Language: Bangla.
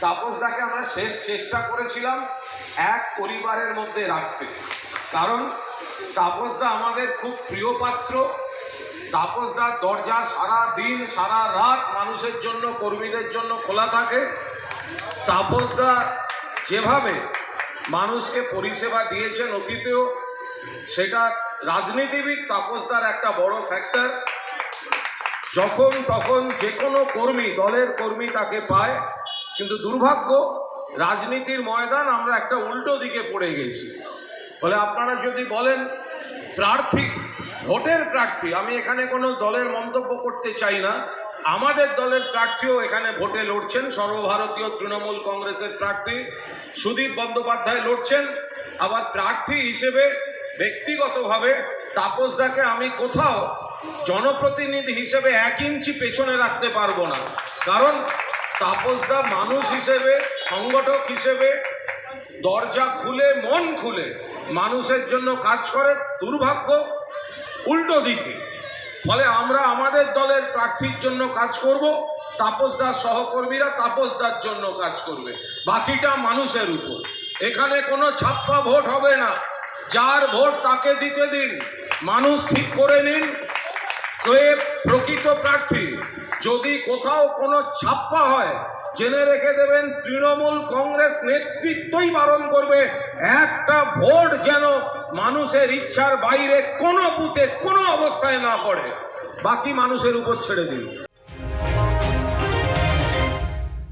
তাপসদাকে আমরা শেষ চেষ্টা করেছিলাম এক পরিবারের মধ্যে রাখতে। কারণ তাপসদা আমাদের খুব প্রিয় পাত্র। তাপসদার দরজা সারা দিন, সারা রাত মানুষের জন্য, কর্মীদের জন্য খোলা থাকে। তাপসদা যেভাবে মানুষকে পরিষেবা দিয়েছেন অতীতেও, সেটা রাজনীতিবিদ তাপসদার একটা বড় ফ্যাক্টর যখন তখন যে কোনো কর্মী, দলের কর্মী তাকে পায়। কিন্তু দুর্ভাগ্য, রাজনীতির ময়দান আমরা একটা উল্টো দিকে পড়ে গেছি। ফলে আপনারা যদি বলেন, প্রার্থী, ভোটের প্রার্থী, আমি এখানে কোনো দলের মন্তব্য করতে চাই না। আমাদের দলের প্রার্থীও এখানে ভোটে লড়ছেন, সর্বভারতীয় তৃণমূল কংগ্রেসের প্রার্থী সুদীপ বন্দ্যোপাধ্যায় লড়ছেন। আবার প্রার্থী হিসেবে, ব্যক্তিগতভাবে তাপসদাকে আমি কোথাও জনপ্রতিনিধি হিসেবে এক ইঞ্চি পেছনে রাখতে পারব না। কারণ তাপসদা মানুষ হিসেবে, সংগঠক হিসেবে দরজা খুলে, মন খুলে মানুষের জন্য কাজ করে দুর্ভাগ্য উল্টো দিকে। ফলে আমরা আমাদের দলের প্রার্থীর জন্য কাজ করব, তাপসদার সহকর্মীরা তাপসদার জন্য কাজ করবে, বাকিটা মানুষের উপর। এখানে কোনো ছাপ্পা ভোট হবে না। যার ভোট তাকে দিতে দিন। মানুষ ঠিক করে নিন। প্রকৃত প্রার্থী যদি কোথাও কোনো ছাপ্পা হয়, জেনে রেখে দেবেন তৃণমূল কংগ্রেস নেতৃত্বই বারণ করবে। একটা ভোট যেন মানুষের ইচ্ছার বাইরে কোনো বুথে কোনো অবস্থায় না পড়ে। বাকি মানুষের উপর ছেড়ে দিন।